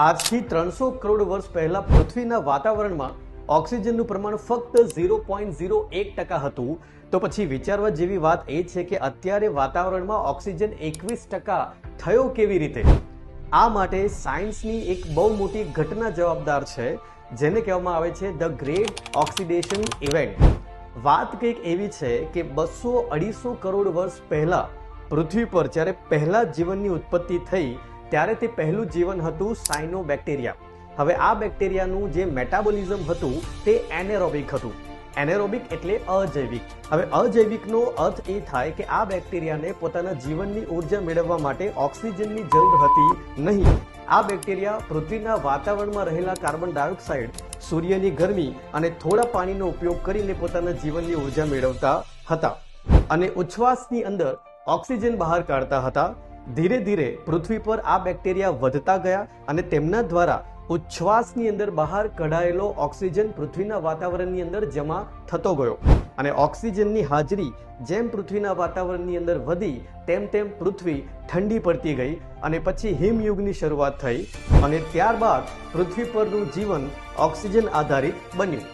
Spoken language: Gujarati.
આજથી ત્રણસો કરોડ વર્ષ પહેલા પૃથ્વીના વાતાવરણમાં ઓક્સિજનનું પ્રમાણ ફક્ત ઝીરો પોઈન્ટ ઝીરો એક ટકા હતું. તો પછી વિચારવા જેવી વાત એ છે કે અત્યારે વાતાવરણમાં ઓક્સિજન એકવીસ ટકા થયો કેવી રીતે? આ માટે સાયન્સની એક બહુ મોટી ઘટના જવાબદાર છે, જેને કહેવામાં આવે છે ધ ગ્રેટ ઓક્સિડેશન ઇવેન્ટ. વાત કંઈક એવી છે કે બસો અઢીસો કરોડ વર્ષ પહેલા પૃથ્વી પર જ્યારે પહેલા જીવનની ઉત્પત્તિ થઈ ત્યારે તે પહેલું જીવન હતું સાયનો બેક્ટેરિયા હવે આ બેક્ટેરિયાનું જે મેટાબોલિઝમ હતું તે એનેરોબિક હતું. એનેરોબિક એટલે અજૈવિક. હવે અજૈવિકનો અર્થ એ થાય કે આ બેક્ટેરિયાને પોતાના જીવનની ઊર્જા મેળવવા માટે ઓક્સિજનની જરૂર હતી નહીં. આ બેક્ટેરિયા પૃથ્વીના વાતાવરણમાં રહેલા કાર્બન ડાયોક્સાઇડ, સૂર્યની ગરમી અને થોડા પાણીનો ઉપયોગ કરીને પોતાના જીવનની ઊર્જા મેળવતા હતા. અને ઉચ્છવાસની અંદર ઓક્સિજન બહાર કાઢતા હતા. ધીરે ધીરે પૃથ્વી પર આ બેક્ટેરિયા વધતા ગયા અને તેમના દ્વારા ઉચ્છ્વાસની અંદર બહાર કઢાયેલો ઓક્સિજન પૃથ્વીના વાતાવરણની અંદર જમા થતો ગયો. અને ઓક્સિજનની હાજરી જેમ પૃથ્વીના વાતાવરણની અંદર વધી, તેમ તેમ પૃથ્વી ઠંડી પડતી ગઈ અને પછી હિમયુગની શરૂઆત થઈ અને ત્યારબાદ પૃથ્વી પરનું જીવન ઓક્સિજન આધારિત બન્યું.